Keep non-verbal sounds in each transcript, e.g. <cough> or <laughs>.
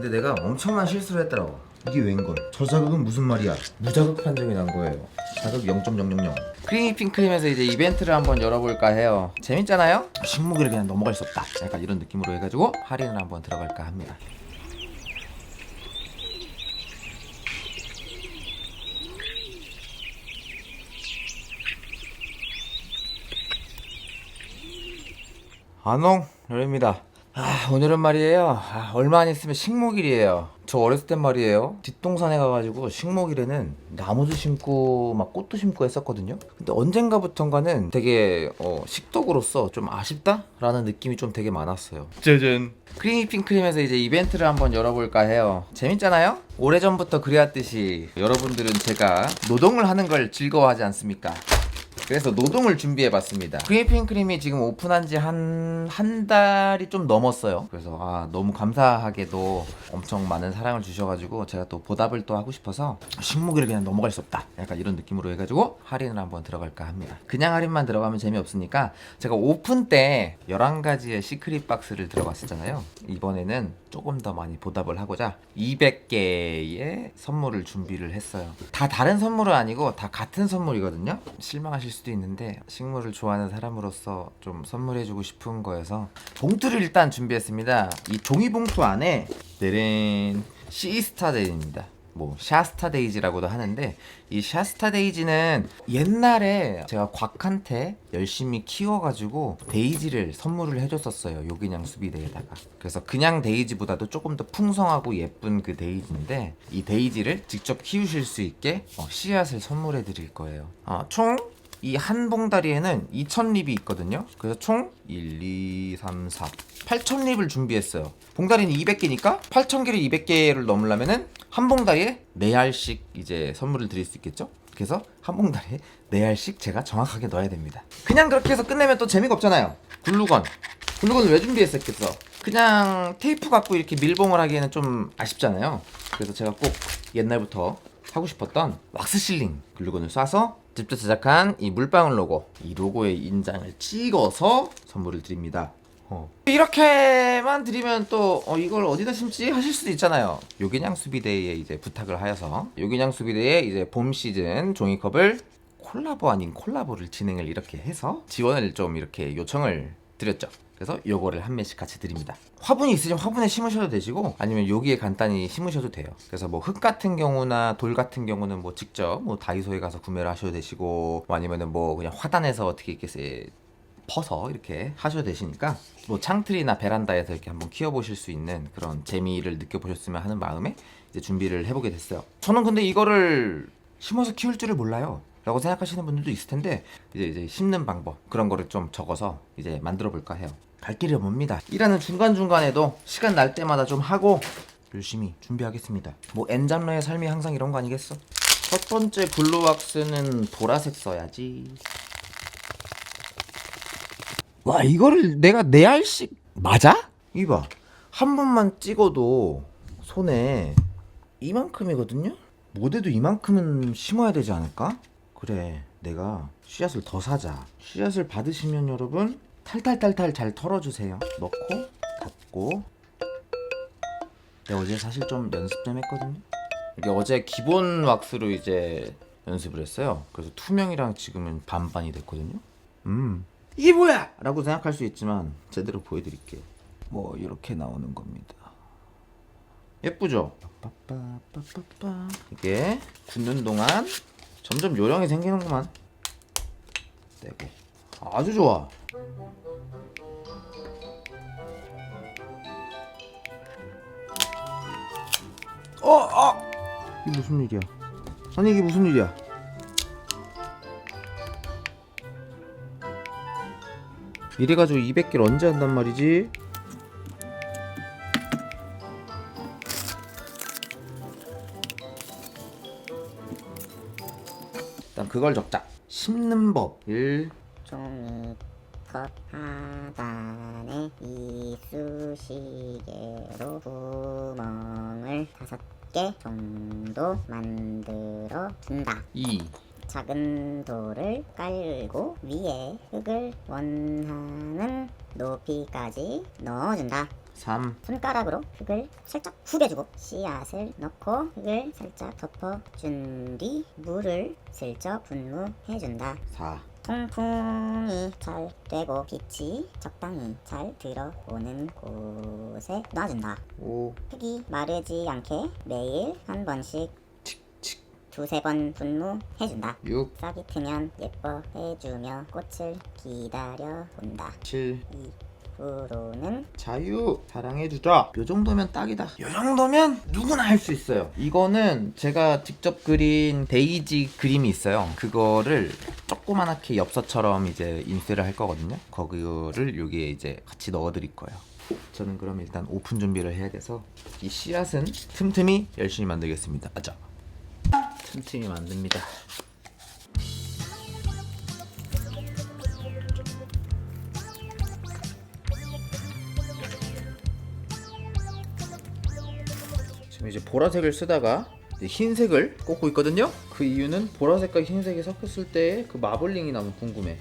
근데 내가 엄청난 실수를 했더라고. 이게 웬걸? 저자극은 무슨 말이야? 무자극 판정이 난 거예요. 자극 0.000 크리미 핑크림에서 이제 이벤트를 한번 열어볼까 해요. 재밌잖아요? 식목일을 그냥 넘어갈 수 없다. 약간 이런 느낌으로 해가지고 할인을 한번 들어갈까 합니다. 안녕 열입니다 아 오늘은 말이에요. 아, 얼마 안 있으면 식목일이에요. 저 어렸을 땐 말이에요. 뒷동산에 가가지고 식목일에는 나무도 심고 막 꽃도 심고 했었거든요. 근데 언젠가부턴가는 되게 어, 식독으로서 좀 아쉽다라는 느낌이 좀 되게 많았어요. 짜잔 크리미 핑 크림에서 이제 이벤트를 한번 열어볼까 해요. 재밌잖아요? 오래전부터 그래왔듯이 여러분들은 제가 노동을 하는 걸 즐거워하지 않습니까? 그래서 노동을 준비해봤습니다. 크리핑 크림이 지금 오픈한 지 한, 한 달이 좀 넘었어요. 그래서, 아, 너무 감사하게도 엄청 많은 사랑을 주셔가지고, 제가 또 보답을 또 하고 싶어서, 식목일을 그냥 넘어갈 수 없다. 약간 이런 느낌으로 해가지고, 할인을 한번 들어갈까 합니다. 그냥 할인만 들어가면 재미없으니까, 제가 오픈 때 11가지의 시크릿 박스를 들어갔었잖아요. 이번에는 조금 더 많이 보답을 하고자, 200개의 선물을 준비를 했어요. 다 다른 선물은 아니고, 다 같은 선물이거든요. 실망하실 수도 있는데 식물을 좋아하는 사람으로서 좀 선물해주고 싶은 거여서 봉투를 일단 준비했습니다. 이 종이 봉투 안에 내린 시스타 데이입니다. 뭐 샤스타 데이지라고도 하는데 이 샤스타 데이지는 옛날에 제가 곽한테 열심히 키워가지고 데이지를 선물을 해줬었어요 요긴양 수비대에다가 그래서 그냥 데이지보다도 조금 더 풍성하고 예쁜 그 데이지인데 이 데이지를 직접 키우실 수 있게 어, 씨앗을 선물해 드릴 거예요 어, 총 이한 봉다리에는 2,000립이 있거든요. 그래서 총 1, 2, 3, 4, 8,000립을 준비했어요. 봉다리는 200개니까 8,000개를 200개를 넘으려면은 한 봉다리에 4알씩 이제 선물을 드릴 수 있겠죠? 그래서 한 봉다리에 4알씩 제가 정확하게 넣어야 됩니다. 그냥 그렇게 해서 끝내면 또 재미가 없잖아요. 글루건. 글루건을 왜 준비했었겠어? 그냥 테이프 갖고 이렇게 밀봉을 하기에는 좀 아쉽잖아요. 그래서 제가 꼭 옛날부터 하고 싶었던 왁스 실링 글루건을 쏴서 직접 제작한 이 물방울 로고 이 로고의 인장을 찍어서 선물을 드립니다. 어. 이렇게만 드리면 또 어, 이걸 어디다 심지 하실 수도 있잖아요. 요긴양 수비대에 이제 부탁을 하여서 요긴양 수비대에 이제 봄 시즌 종이컵을 콜라보 아닌 콜라보를 진행을 이렇게 해서 지원을 좀 이렇게 요청을 드렸죠. 그래서 요거를 한 매씩 같이 드립니다. 화분이 있으시면 화분에 심으셔도 되시고 아니면 여기에 간단히 심으셔도 돼요. 그래서 뭐 흙 같은 경우나 돌 같은 경우는 뭐 직접 뭐 다이소에 가서 구매를 하셔도 되시고 뭐 아니면은 뭐 그냥 화단에서 어떻게 이렇게 세- 퍼서 이렇게 하셔도 되시니까 뭐 창틀이나 베란다에서 이렇게 한번 키워보실 수 있는 그런 재미를 느껴보셨으면 하는 마음에 이제 준비를 해보게 됐어요. 저는 근데 이거를 심어서 키울 줄을 몰라요. 라고 생각하시는 분들도 있을 텐데 이제 이제 심는 방법 그런 거를 좀 적어서 이제 만들어 볼까 해요. 갈 길이 멉니다. 일하는 중간 중간에도 시간 날 때마다 좀 하고 열심히 준비하겠습니다. 뭐 엔잡러의 삶이 항상 이런 거 아니겠어? 첫 번째 블루왁스는 보라색 써야지. 와 이거를 내가 네 알씩 맞아? 이봐. 한 번만 찍어도 손에 이만큼이거든요? 못해도 이만큼은 심어야 되지 않을까? 그래 내가 씨앗을 더 사자. 씨앗을 받으시면 여러분 탈탈탈탈 잘 털어주세요. 넣고 닫고. 내가 어제 사실 좀 연습 좀 했거든요. 이게 어제 기본 왁스로 이제 연습을 했어요. 그래서 투명이랑 지금은 반반이 됐거든요. 음 이게 뭐야? 라고 생각할 수 있지만 제대로 보여드릴게요 뭐 이렇게 나오는 겁니다 예쁘죠? 빠빠빠빠빠. 이게 굳는 동안 점점 요령이 생기는구만 떼고 아주 좋아 어! 어! 이게 무슨 일이야 아니 이게 무슨 일이야 이래가지고 200개를 언제 한단 말이지? 일단 그걸 적자 심는 법 1 종이 컵 하단에 이쑤시개로 구멍을 다섯 개 정도 만들어 준다. 2 작은 돌을 깔고 위에 흙을 원하는 높이까지 넣어준다. 3 손가락으로 흙을 살짝 후벼주고 씨앗을 넣고 흙을 살짝 덮어준 뒤 물을 슬쩍 분무해준다. 4 통풍이 잘 되고 빛이 적당히 잘 들어오는 곳에 놔준다. 5 흙이 마르지 않게 매일 한 번씩 두세 번 분무해준다. 6 싹이 트면 예뻐해주며 꽃을 기다려 본다. 7 이후로는 자유. 사랑해주자. 요 정도면 딱이다. 요 정도면 누구나 할 수 있어요. 이거는 제가 직접 그린 데이지 그림이 있어요. 그거를 조그만하게 엽서처럼 이제 인쇄를 할 거거든요. 거기를 여기에 이제 같이 넣어 드릴 거예요. 저는 그럼 일단 오픈 준비를 해야 돼서 이 씨앗은 틈틈이 열심히 만들겠습니다. 아자 틈틈이 만듭니다 지금 이제 보라색을 쓰다가 흰색을 꽂고 있거든요. 그 이유는 보라색과 흰색이 섞였을 때 그 마블링이 너무 궁금해.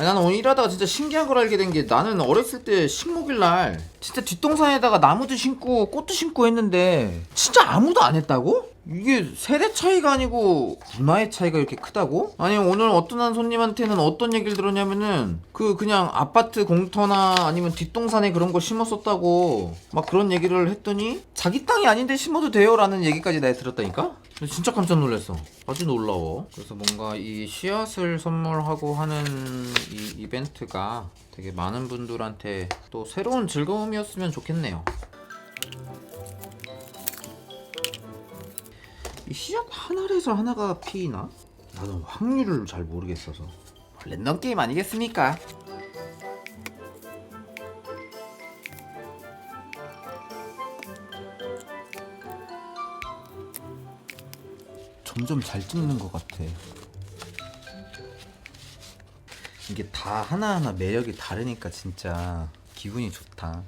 아니 나는 오늘 일하다가 진짜 신기한 걸 알게 된 게 나는 어렸을 때 식목일 날 진짜 뒷동산에다가 나무도 심고 꽃도 심고 했는데 진짜 아무도 안 했다고? 이게 세대 차이가 아니고 문화의 차이가 이렇게 크다고? 아니 오늘 어떤 한 손님한테는 어떤 얘기를 들었냐면은 그 그냥 아파트 공터나 아니면 뒷동산에 그런 거 심었었다고 막 그런 얘기를 했더니 자기 땅이 아닌데 심어도 돼요라는 얘기까지 내가 들었다니까? 진짜 깜짝 놀랐어. 아주 놀라워. 그래서 뭔가 이 씨앗을 선물하고 하는 이 이벤트가 되게 많은 분들한테 또 새로운 즐거움이었으면 좋겠네요. 이 씨앗 하나에서 하나가 피나? 나는 확률을 잘 모르겠어서. 랜덤 게임 아니겠습니까? 점점 잘 찍는 것 같아. 이게 다 하나하나 매력이 다르니까 진짜 기분이 좋다.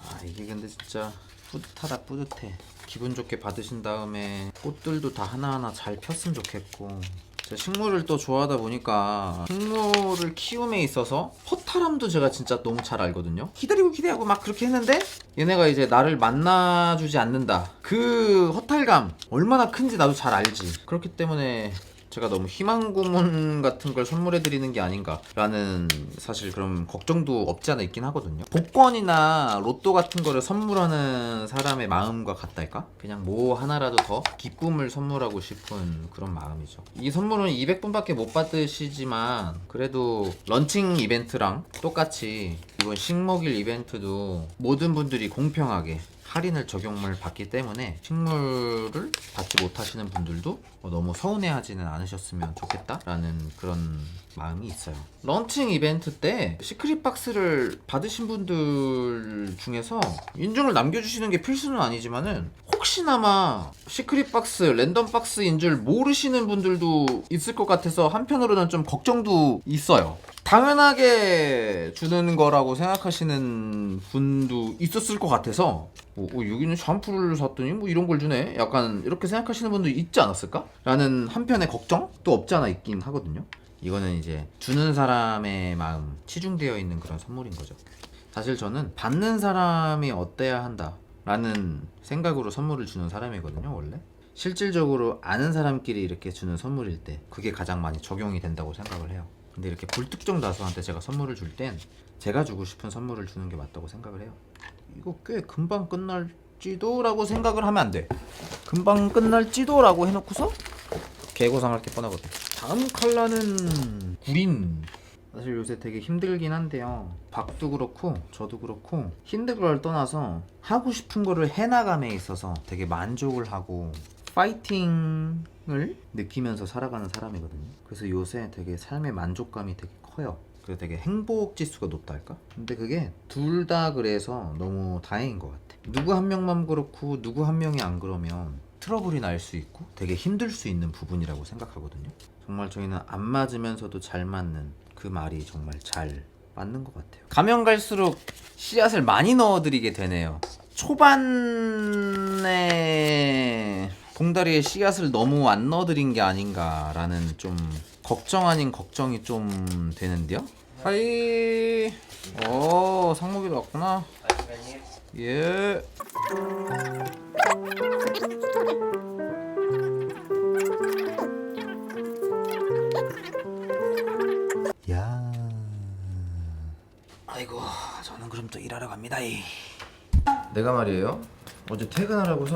아 이게 근데 진짜 뿌듯하다 뿌듯해. 기분 좋게 받으신 다음에 꽃들도 다 하나하나 잘 폈으면 좋겠고 제가 식물을 또 좋아하다 보니까 식물을 키움에 있어서 허탈함도 제가 진짜 너무 잘 알거든요. 기다리고 기대하고 막 그렇게 했는데 얘네가 이제 나를 만나주지 않는다. 그 허탈감 얼마나 큰지 나도 잘 알지. 그렇기 때문에 제가 너무 희망 고문 같은 걸 선물해 드리는 게 아닌가라는 사실 그런 걱정도 없지 않아 있긴 하거든요. 복권이나 로또 같은 거를 선물하는 사람의 마음과 같달까? 그냥 뭐 하나라도 더 기쁨을 선물하고 싶은 그런 마음이죠. 이 선물은 200분밖에 못 받으시지만 그래도 런칭 이벤트랑 똑같이 이번 식목일 이벤트도 모든 분들이 공평하게 할인을 적용을 받기 때문에 식물을 받지 못하시는 분들도 어, 너무 서운해하지는 않으셨으면 좋겠다라는 그런 마음이 있어요. 런칭 이벤트 때 시크릿 박스를 받으신 분들 중에서 인증을 남겨주시는 게 필수는 아니지만은 혹시나마 시크릿 박스, 랜덤 박스인 줄 모르시는 분들도 있을 것 같아서 한편으로는 좀 걱정도 있어요. 당연하게 주는 거라고 생각하시는 분도 있었을 것 같아서 뭐, 어, 여기는 샴푸를 샀더니 뭐 이런 걸 주네 약간 이렇게 생각하시는 분도 있지 않았을까? 라는 한편의 걱정도 없지 않아 있긴 하거든요 이거는 이제 주는 사람의 마음 치중되어 있는 그런 선물인 거죠 사실 저는 받는 사람이 어때야 한다 라는 생각으로 선물을 주는 사람이거든요 원래 실질적으로 아는 사람끼리 이렇게 주는 선물일 때 그게 가장 많이 적용이 된다고 생각을 해요 근데 이렇게 불특정 다수한테 제가 선물을 줄 땐 제가 주고 싶은 선물을 주는 게 맞다고 생각을 해요 이거 꽤 금방 끝날지도라고 생각을 하면 안 돼. 금방 끝날지도라고 해놓고서 개고상할 게 뻔하거든. 다음 컬러는 구린. 사실 요새 되게 힘들긴 한데요. 박도 그렇고 저도 그렇고 힘든 걸 떠나서 하고 싶은 거를 해나감에 있어서 되게 만족을 하고 파이팅을 느끼면서 살아가는 사람이거든요. 그래서 요새 되게 삶의 만족감이 되게 커요. 그래서 되게 행복 지수가 높달까? 근데 그게 둘 다 그래서 너무 다행인 것 같아. 누구 한 명만 그렇고 누구 한 명이 안 그러면 트러블이 날 수 있고 되게 힘들 수 있는 부분이라고 생각하거든요. 정말 저희는 안 맞으면서도 잘 맞는 그 말이 정말 잘 맞는 것 같아요. 가면 갈수록 씨앗을 많이 넣어드리게 되네요. 초반에 봉다리에 씨앗을 너무 안 넣어드린 게 아닌가라는 좀 걱정 아닌 걱정이 좀 되는데요. 하이, 오 상목이도 왔구나. 예. 아이고, 저는 그럼 또 일하러 갑니다. 이. 내가 말이에요. 어제 퇴근하라고서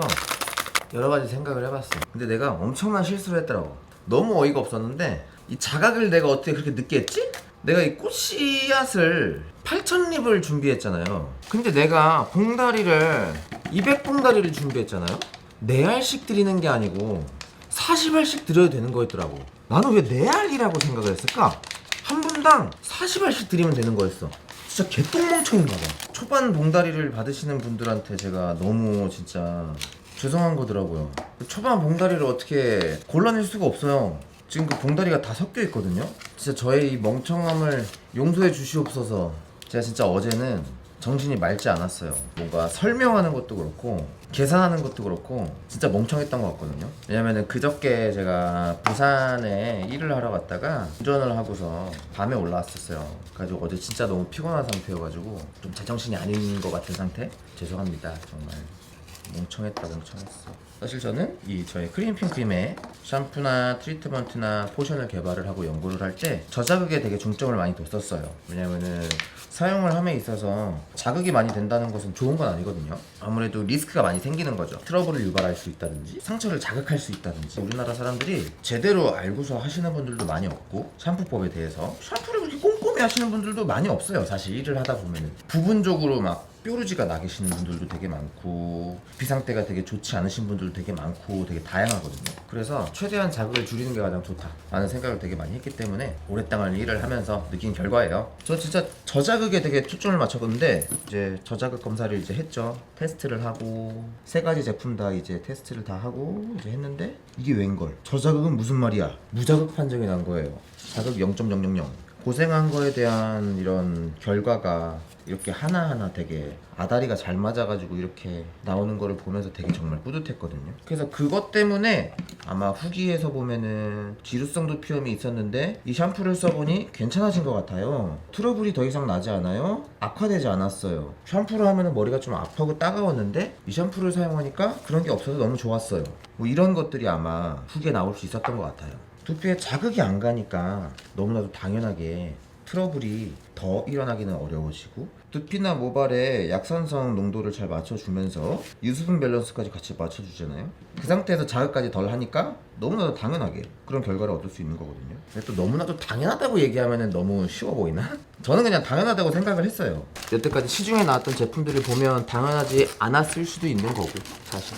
여러 가지 생각을 해봤어. 근데 내가 엄청난 실수를 했더라고. 너무 어이가 없었는데 이 자각을 내가 어떻게 그렇게 늦게 했지? 내가 이 꽃씨앗을 8,000립을 준비했잖아요. 근데 내가 봉다리를 200봉다리를 준비했잖아요. 4알씩 드리는 게 아니고 40알씩 드려야 되는 거였더라고. 나는 왜 4알이라고 생각을 했을까? 한 분당 40알씩 드리면 되는 거였어. 진짜 개똥멍청인가 봐. 초반 봉다리를 받으시는 분들한테 제가 너무 진짜 죄송한 거더라고요. 초반 봉다리를 어떻게 골라낼 수가 없어요. 지금 그 봉다리가 다 섞여 있거든요. 진짜 저의 이 멍청함을 용서해 주시옵소서. 제가 진짜 어제는 정신이 맑지 않았어요. 뭔가 설명하는 것도 그렇고 계산하는 것도 그렇고 진짜 멍청했던 것 같거든요. 왜냐면은 그저께 제가 부산에 일을 하러 갔다가 운전을 하고서 밤에 올라왔었어요. 그래가지고 어제 진짜 너무 피곤한 상태여가지고 좀 제정신이 아닌 것 같은 상태. 죄송합니다 정말. 멍청했다 멍청했어. 사실 저는 이 저희 크림핑 크림에 샴푸나 트리트먼트나 포션을 개발을 하고 연구를 할 때 저자극에 되게 중점을 많이 뒀었어요. 왜냐면은 사용을 함에 있어서 자극이 많이 된다는 것은 좋은 건 아니거든요. 아무래도 리스크가 많이 생기는 거죠. 트러블을 유발할 수 있다든지 상처를 자극할 수 있다든지. 우리나라 사람들이 제대로 알고서 하시는 분들도 많이 없고 샴푸법에 대해서 샴푸 꼼꼼히 하시는 분들도 많이 없어요. 사실 일을 하다 보면은. 부분적으로 막 뾰루지가 나 계시는 분들도 되게 많고 비상태가 되게 좋지 않으신 분들도 되게 많고 되게 다양하거든요. 그래서 최대한 자극을 줄이는 게 가장 좋다. 라는 생각을 되게 많이 했기 때문에 오랫동안 일을 하면서 느낀 결과예요. 저 진짜 저자극에 되게 초점을 맞췄는데 이제 저자극 검사를 이제 했죠. 테스트를 하고 세 가지 제품 다 이제 테스트를 다 하고 이제 했는데 이게 웬걸? 저자극은 무슨 말이야? 무자극 판정이 난 거예요. 자극 0.000 고생한 거에 대한 이런 결과가 이렇게 하나하나 되게 아다리가 잘 맞아가지고 이렇게 나오는 거를 보면서 되게 정말 뿌듯했거든요. 그래서 그것 때문에 아마 후기에서 보면은 지루성 도 피염이 있었는데 이 샴푸를 써보니 괜찮아진 것 같아요. 트러블이 더 이상 나지 않아요. 악화되지 않았어요. 샴푸를 하면은 머리가 좀 아프고 따가웠는데 이 샴푸를 사용하니까 그런 게 없어서 너무 좋았어요. 뭐 이런 것들이 아마 후기에 나올 수 있었던 것 같아요. 두피에 자극이 안 가니까 너무나도 당연하게 트러블이 더 일어나기는 어려워지고 두피나 모발에 약산성 농도를 잘 맞춰주면서 유수분 밸런스까지 같이 맞춰주잖아요. 그 상태에서 자극까지 덜 하니까 너무나도 당연하게 그런 결과를 얻을 수 있는 거거든요. 근데 또 너무나도 당연하다고 얘기하면 너무 쉬워 보이나? <laughs> 저는 그냥 당연하다고 생각을 했어요. 여태까지 시중에 나왔던 제품들을 보면 당연하지 않았을 수도 있는 거고 사실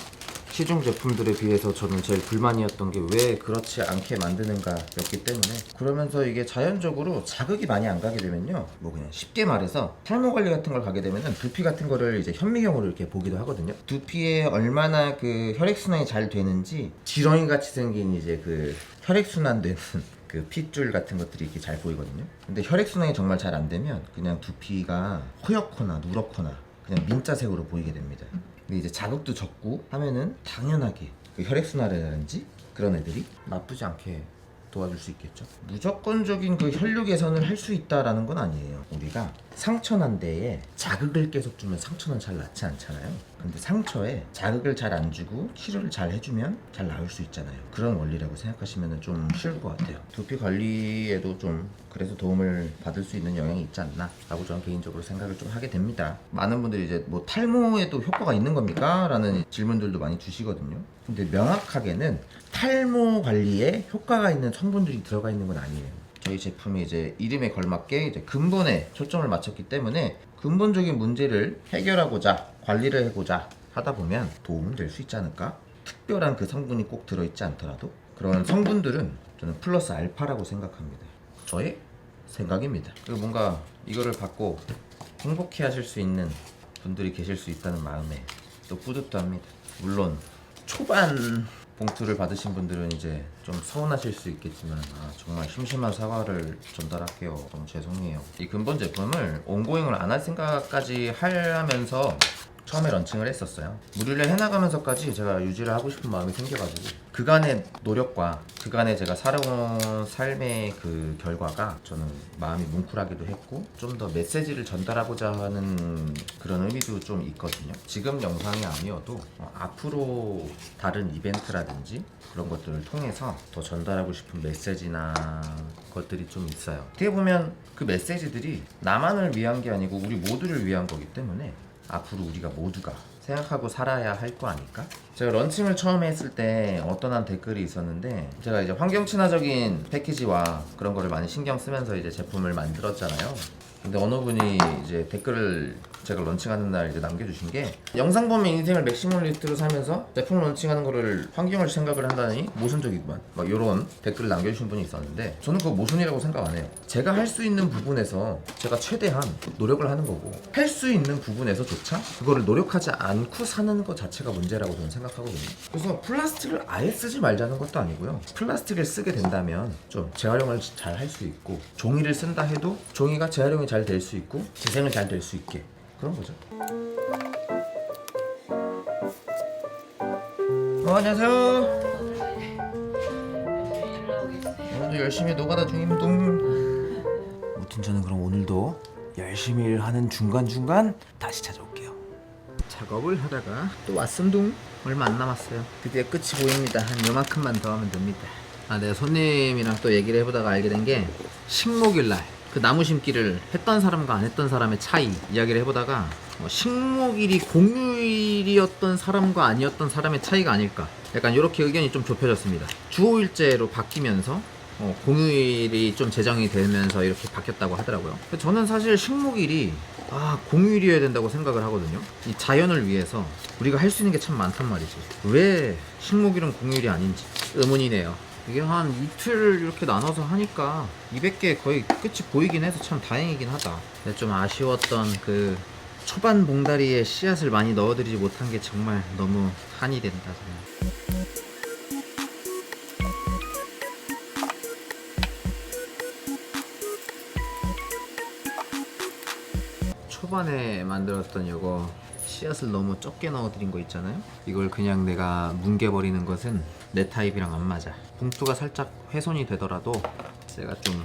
시중 제품들에 비해서 저는 제일 불만이었던 게 왜 그렇지 않게 만드는가였기 때문에 그러면서 이게 자연적으로 자극이 많이 안 가게 되면요. 뭐 그냥 쉽게 말해서 탈모 관리 같은 걸 가게 되면은 두피 같은 거를 이제 현미경으로 이렇게 보기도 하거든요. 두피에 얼마나 그 혈액순환이 잘 되는지 지렁이 같이 생긴 이제 그 혈액순환 되는 <laughs> 그 핏줄 같은 것들이 이렇게 잘 보이거든요. 근데 혈액순환이 정말 잘 안 되면 그냥 두피가 허옇거나 누렇거나 그냥 민자색으로 보이게 됩니다. 근데 이제 자극도 적고 하면은 당연하게 그 혈액순환이라든지 그런 애들이 나쁘지 않게 도와줄 수 있겠죠. 무조건적인 그 혈류 개선을 할 수 있다라는 건 아니에요. 우리가 상처 난 데에 자극을 계속 주면 상처는 잘 낫지 않잖아요. 근데 상처에 자극을 잘 안 주고 치료를 잘 해주면 잘 나을 수 있잖아요. 그런 원리라고 생각하시면 좀 쉬울 것 같아요. 두피 관리에도 좀 그래서 도움을 받을 수 있는 영향이 있지 않나 라고 저는 개인적으로 생각을 좀 하게 됩니다. 많은 분들이 이제 뭐 탈모에도 효과가 있는 겁니까? 라는 질문들도 많이 주시거든요. 근데 명확하게는 탈모 관리에 효과가 있는 성분들이 들어가 있는 건 아니에요. 저희 제품이 이제 이름에 걸맞게 이제 근본에 초점을 맞췄기 때문에 근본적인 문제를 해결하고자 관리를 해고자 하다 보면 도움은 될 수 있지 않을까? 특별한 그 성분이 꼭 들어있지 않더라도 그런 성분들은 저는 플러스 알파라고 생각합니다. 저의 생각입니다. 그리고 뭔가 이거를 받고 행복해 하실 수 있는 분들이 계실 수 있다는 마음에 또 뿌듯도 합니다. 물론 초반 봉투를 받으신 분들은 이제 좀 서운하실 수 있겠지만 아, 정말 심심한 사과를 전달할게요. 너무 죄송해요. 이 근본 제품을 온고잉을 안 할 생각까지 하면서 처음에 런칭을 했었어요. 무리를 해나가면서까지 제가 유지를 하고 싶은 마음이 생겨가지고 그간의 노력과 그간의 제가 살아온 삶의 그 결과가 저는 마음이 뭉클하기도 했고 좀 더 메시지를 전달하고자 하는 그런 의미도 좀 있거든요. 지금 영상이 아니어도 어, 앞으로 다른 이벤트라든지 그런 것들을 통해서 더 전달하고 싶은 메시지나 것들이 좀 있어요. 어떻게 보면 그 메시지들이 나만을 위한 게 아니고 우리 모두를 위한 거기 때문에 앞으로 우리가 모두가 생각하고 살아야 할 거 아닐까? 제가 런칭을 처음에 했을 때 어떤 한 댓글이 있었는데 제가 이제 환경 친화적인 패키지와 그런 거를 많이 신경 쓰면서 이제 제품을 만들었잖아요. 근데 어느 분이 이제 댓글을 제가 런칭하는 날 이제 남겨주신 게 영상 보면 인생을 맥시멀리스트로 살면서 제품 런칭하는 거를 환경을 생각을 한다니 모순적이구만. 막 이런 댓글을 남겨주신 분이 있었는데 저는 그거 모순이라고 생각 안 해요. 제가 할 수 있는 부분에서 제가 최대한 노력을 하는 거고 할 수 있는 부분에서조차 그거를 노력하지 않고 사는 것 자체가 문제라고 저는 생각하거든요. 그래서 플라스틱을 아예 쓰지 말자는 것도 아니고요. 플라스틱을 쓰게 된다면 좀 재활용을 잘 할 수 있고 종이를 쓴다 해도 종이가 재활용이 잘 될 수 있고 재생을 잘 될 수 있게 그런 거죠. 어, 안녕하세요. 오늘도 열심히 노가다 중임동. 아무튼 저는 그럼 오늘도 열심히 일하는 중간 중간 다시 찾아올게요. 작업을 하다가 또 왔음동 얼마 안 남았어요. 드디어 끝이 보입니다. 한 요만큼만 더 하면 됩니다. 아, 내가 손님이랑 또 얘기를 해보다가 알게 된 게 식목일 날. 그 나무 심기를 했던 사람과 안 했던 사람의 차이 이야기를 해보다가 어, 식목일이 공휴일이었던 사람과 아니었던 사람의 차이가 아닐까 약간 이렇게 의견이 좀 좁혀졌습니다 주호일제로 바뀌면서 어, 공휴일이 좀 제정이 되면서 이렇게 바뀌었다고 하더라고요. 저는 사실 식목일이 아 공휴일이어야 된다고 생각을 하거든요. 이 자연을 위해서 우리가 할 수 있는 게 참 많단 말이지. 왜 식목일은 공휴일이 아닌지 의문이네요. 이게 한 이틀 이렇게 나눠서 하니까 200개 거의 끝이 보이긴 해서 참 다행이긴 하다. 근데 좀 아쉬웠던 그 초반 봉다리에 씨앗을 많이 넣어드리지 못한 게 정말 너무 한이 된다. 정말. 초반에 만들었던 이거 씨앗을 너무 적게 넣어드린 거 있잖아요 이걸 그냥 내가 뭉개버리는 것은 내 타입이랑 안 맞아. 봉투가 살짝 훼손이 되더라도 제가 좀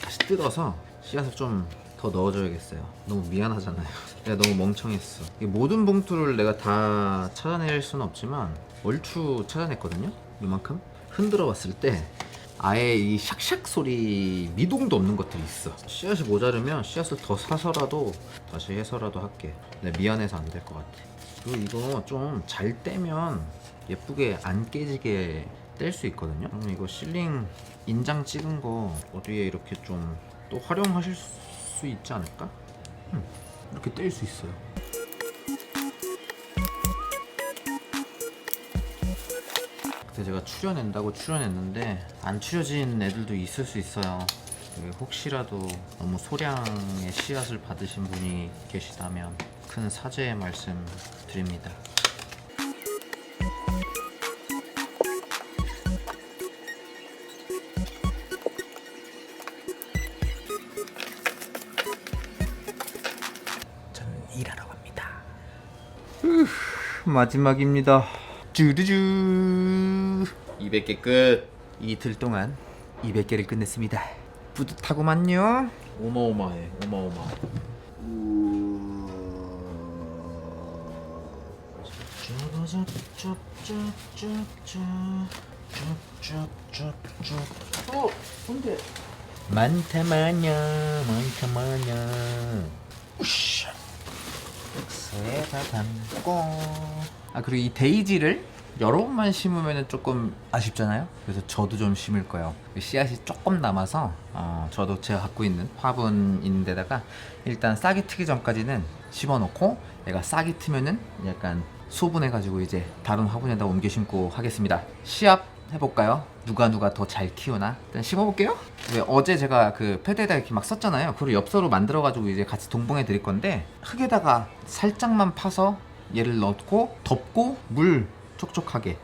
다시 뜯어서 씨앗을 좀 더 넣어줘야겠어요. 너무 미안하잖아요. <laughs> 내가 너무 멍청했어. 이 모든 봉투를 내가 다 찾아낼 수는 없지만 얼추 찾아냈거든요? 이만큼? 흔들어 봤을 때 아예 이 샥샥 소리 미동도 없는 것들이 있어. 씨앗이 모자르면 씨앗을 더 사서라도 다시 해서라도 할게. 근데 미안해서 안 될 것 같아. 그리고 이거 좀 잘 떼면 예쁘게 안 깨지게 뗄 수 있거든요 그럼 이거 실링 인장 찍은 거 어디에 이렇게 좀 또 활용하실 수 있지 않을까? 음, 이렇게 뗄 수 있어요 그때 제가 추려낸다고 추려냈는데 안 추려진 애들도 있을 수 있어요. 그 혹시라도 너무 소량의 씨앗을 받으신 분이 계시다면 큰 사죄의 말씀 드립니다. 마지막입니다. 쭈르쭈 200개 끝. 이틀 동안 200개를 끝냈습니다. 뿌듯하고만요. 어마어마해. 어마어마. 어, 뭔데? 많다 마냐, 많다 마냐. 우샤. 박스에다 담고. 아 그리고 이 데이지를 여러 번만 심으면 조금 아쉽잖아요? 그래서 저도 좀 심을 거예요. 씨앗이 조금 남아서 어, 저도 제가 갖고 있는 화분인데다가 일단 싹이 트기 전까지는 심어놓고 얘가 싹이 트면은 약간 소분해가지고 이제 다른 화분에다 옮겨 심고 하겠습니다. 시합 해볼까요? 누가 누가 더 잘 키우나? 일단 심어볼게요. 왜 어제 제가 그 패드에다 이렇게 막 썼잖아요. 그걸 엽서로 만들어가지고 이제 같이 동봉해 드릴 건데 흙에다가 살짝만 파서 얘를 넣고 덮고 물 촉촉하게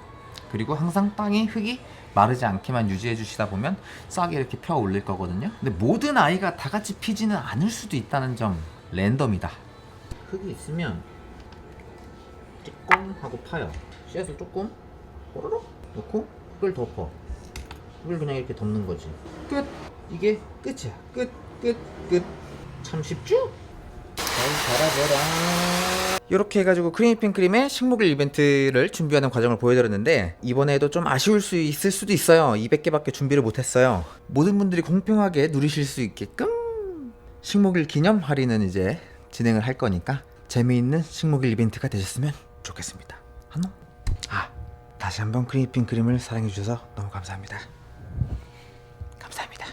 그리고 항상 땅이 흙이 마르지 않게만 유지해 주시다 보면 싹이 이렇게 펴 올릴 거거든요. 근데 모든 아이가 다 같이 피지는 않을 수도 있다는 점 랜덤이다. 흙이 있으면 팡 하고 파요. 씨앗을 조금 뽀로록 넣고 흙을 덮어. 흙을 그냥 이렇게 덮는 거지. 끝. 이게 끝이야. 끝, 끝, 끝. 참 쉽죠? 잘 자라져라. 이렇게 해가지고 크리미핑 크림의 식목일 이벤트를 준비하는 과정을 보여드렸는데 이번에도 좀 아쉬울 수 있을 수도 있어요. 200개밖에 준비를 못했어요. 모든 분들이 공평하게 누리실 수 있게끔 식목일 기념 할인은 이제 진행을 할 거니까 재미있는 식목일 이벤트가 되셨으면 좋겠습니다. 한놈. 아 다시 한번 크리미핑 크림을 사랑해 주셔서 너무 감사합니다. 감사합니다.